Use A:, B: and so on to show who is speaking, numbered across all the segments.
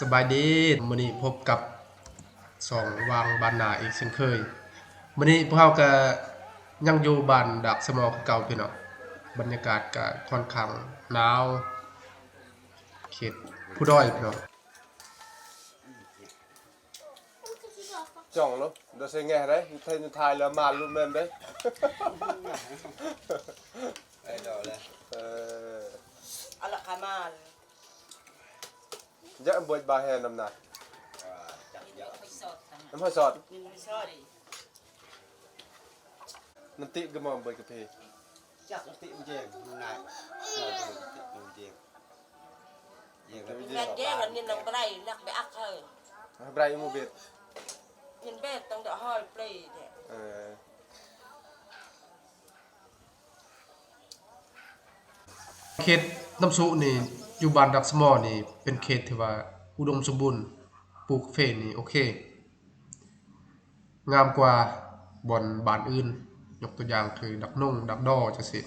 A: สบายดีมื้อนี้พบกับสองวางบ้านนาอีกเช่นเคยมื้อนี้พวกเราก็ยังอยู่บ้านดักสมอคือเก่าพี่น้องบรรยากาศก็ค่อนข้างหนาวเขตผู้ด้อยพี่น้อง
B: Chồng lắm, đó sẽ nghe đấy, thấy như thai là màn luôn men đấy.
C: Đây rồi là
B: Ờ,
D: เอาละค่ะมา
B: Dạ em bồi bà hè năm nay,
C: chặt dở
B: em hơi sọt,
D: กินไม่ชอบ
B: nó tị cái mồm bồi cà Dạ
C: em bớt bà hè nằm nà. Em hơi sọt. Nằm tị
D: cơ mòm bớt cà phê. Chắc tị bây giờ hôm nay. Tị bây giờ. យើងគេគេមាននឹង
B: ប្រៃណាក់
D: បាក់ហើយប្រៃមកវាមានបែបតាំងតែហើយប្រៃ
A: ទេអឺខេតដំសុនេះ อยู่บ้านดักสมอนี่เป็นเขตที่ว่าอุดมสมบูรณ์ปลูกเฟนี่โอเค งามกว่าบ่อนบ้านอื่น ยกตัวอย่างคือดักนงดักดอจังซี่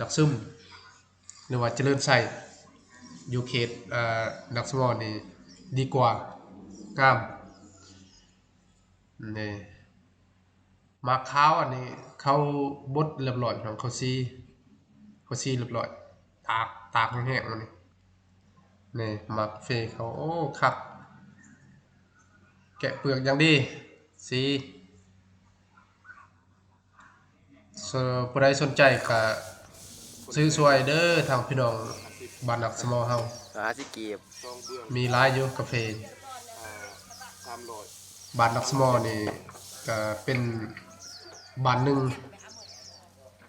A: ดักซึมหรือว่าเจริญไส้อยู่เขตดักสมอนี่ดีกว่างามนี่มะขาวอันนี้เขาบดเรียบร้อยของเขาซีเขาซีเรียบร้อย ตากตากแห้งๆมันนี่นี่หมักเฟเขาโอ้คักแกะเปลือกอย่างดีสีสผู้ใดสนใจก็ซื้อสวยเด้อทางพี่น้องบ้านนักสมอเฮา
C: há chỉ kịp
A: มีหลายอยู่กาแฟ
B: tham rồi.
A: บ้านนักสมอนี่ก็เป็นบ้านหนึ่ง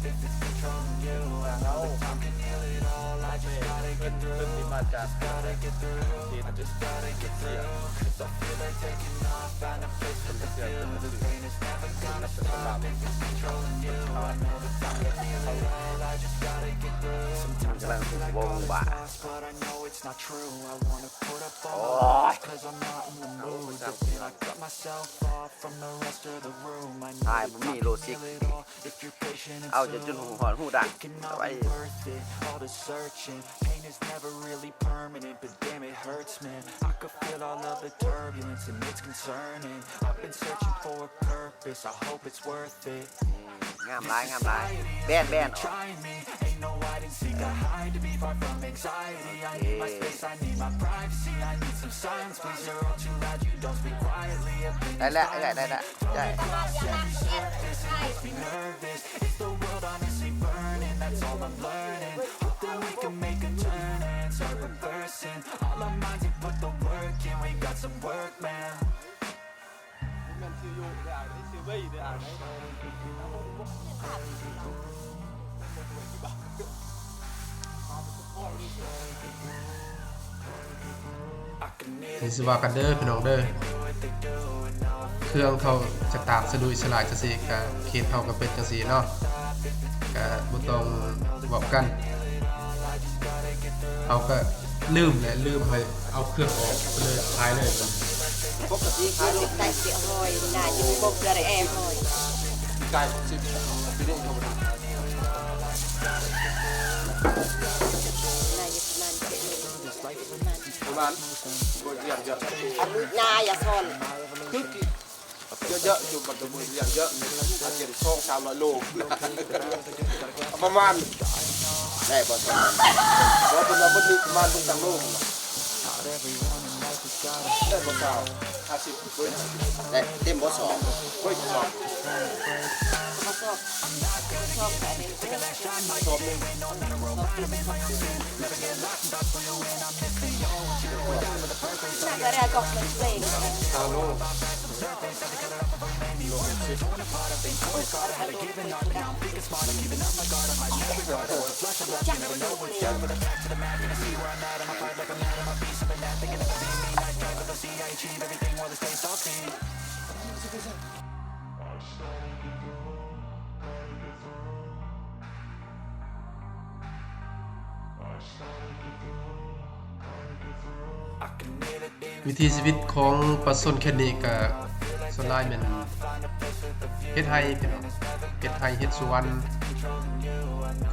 A: If it's controlling you, I know the time can heal it all. I just gotta get through. Just gotta get through.
C: I just
A: gotta get through. Cause I feel like taking off, find a place for
C: the feel. The pain is
B: never gonna stop. If it's controlling you, I know the time can heal it all. I just gotta get through. Sometimes I feel
C: like all is lost,
E: but I know it's not true. I wanna put up all my cause I'm not in the mood. I feel I cut myself off from the rest of the room. I know
C: I
E: feel it
C: I'll just do who
E: that can worth it. all the searching. Pain is never really permanent, but damn, it hurts, man. I could feel all of the turbulence, and it's concerning. I've been searching for a purpose. I hope it's worth it.
C: ngam lái ngam lái ben ben
E: Trying me, ain't no hide and seek. I hide to be far from anxiety. I need my space, I need my privacy. I need some silence, please. You're all too loud, you don't speak quietly. Opinions
C: đây là cái đây là đây
E: makes me nervous. Is the world honestly burning? That's all I'm learning. Hope that we can make a turn and start reversing. All our minds and put the work in. We got some work, man.
B: Mình siêu vô để ảo đấy, siêu vây để ảo đấy.
A: นี่สิว่ากันเด้อพี่น้องเด้อเครื่องเขาจะตากสะดุยสลายจังซี่ก็เขตเฮาก็เป็นจังสีเนาะก็บ่ต้องเว้ากันเฮาก็ลืมและลืมให้เอาเครื่องออกไปเลยขายเลยมัน
D: ปกติขายลูกได้เสียห้อยน่าจะมีบกอะไรแอมห้อย
B: Cài, chịu. Quy định không được.
D: น่าจะประมาณเจ็ดโล
B: ประมาณ Rồi dẹp dẹp.
D: อันนี้ นาอย่าซ่อน
B: Cứ kì. Dỡ dỡ, chụp mặt đồng dẹp dỡ. Ăn tiền xong sao loại lô. ประมาณ
C: đây bọn tôi
B: ว่าเป็นว่ามันมีประมาณตรงกลางโลกได้ประกาศห้าสิบเว้ย
C: đây thêm bó sò
B: เว้ยสอง
D: เขาชอบชอบแต่ในเรื่อง
B: สอบหนึ่ง
D: น่าจะเรียกกอกเป็นเพลง
B: ทาง โลก
D: จังเลย
A: วิธีชีวิตของปลาส้นแค่นี้ก็ส่วนหลายแม่นเฮ็ดไร่พี่น้องเฮ็ดไร่เฮ็ดสวน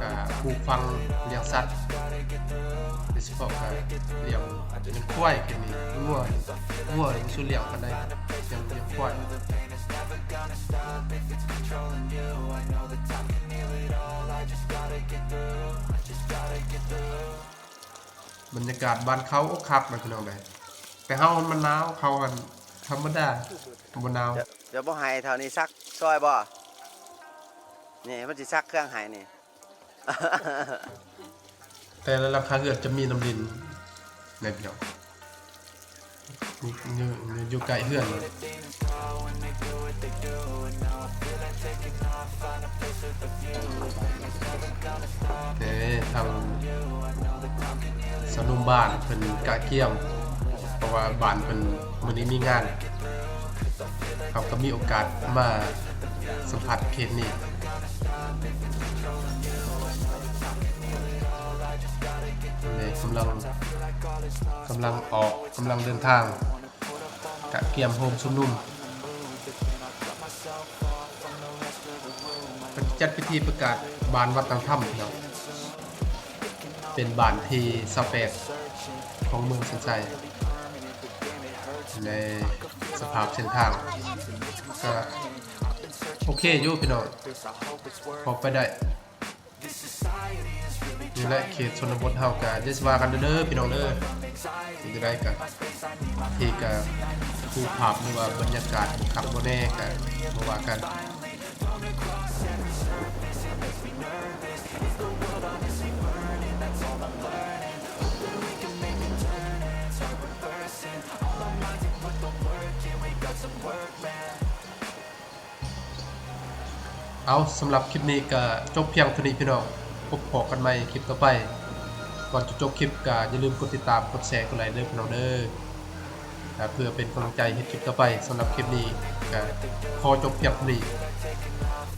A: ก็ปลูกฟังเลี้ยงสัตว์ โดยเฉพาะก็เลี้ยงเป็นควายแค่นี้งัวงัวนมันสุเหลี้ยงกันได้เลี้ยงเลี้ยงควายบรรยากาศบ้านเขาอกคักนะพี่น้องเด้แต่เฮามันหนาวเขามันธรรมดาบ่หนาว
C: เดี๋ยวเดี๋ยวบ่ให้เท่านี้ซักซอยบ่นี่มันสิซักเครื่องให้นี่
A: แต่ละราคาเกิดจะมีน้ำดินในพี่น้องอยู่อยู่ใกล้เฮือนเด้ทางสนุมบ้านเพิ่นกะเกี่ยม เพราะว่าบ้านเพิ่นมื้อนี้มีงาน เขาก็มีโอกาสมาสัมผัสเขตนี้ำลังกำลังออกกำลังเดินทางกะเกียมโฮมชุมนุมจัดพิธีประกาศบานวัดตังถ้ำพี่น้องเป็นบานที่สเปดของเมืองสันใจในสภาพเส้นทางก็โอเคอยู่พี่น้องพอไปได้ นี่แหละเขตชนบทเฮากันจะสว่ากันเด้อพี่น้องเด้อที่จะได้กันที่กับผู้ภาพหรือว่าบรรยากาศขับบ่แน่กันบ่ว่ากันเอาสำหรับคลิปนี้ก็จบเพียงเท่านี้พี่น้อง พบพอกันใหม่คลิปต่อไป ก่อนจะจบคลิปก็อย่าลืมกดติดตามกดแชร์กดไลค์เด้อพี่น้องเด้อเพื่อเป็นกำลังใจให้คลิปต่อไปสำหรับคลิปนี้ก็ขอจบเพียงเท่านี้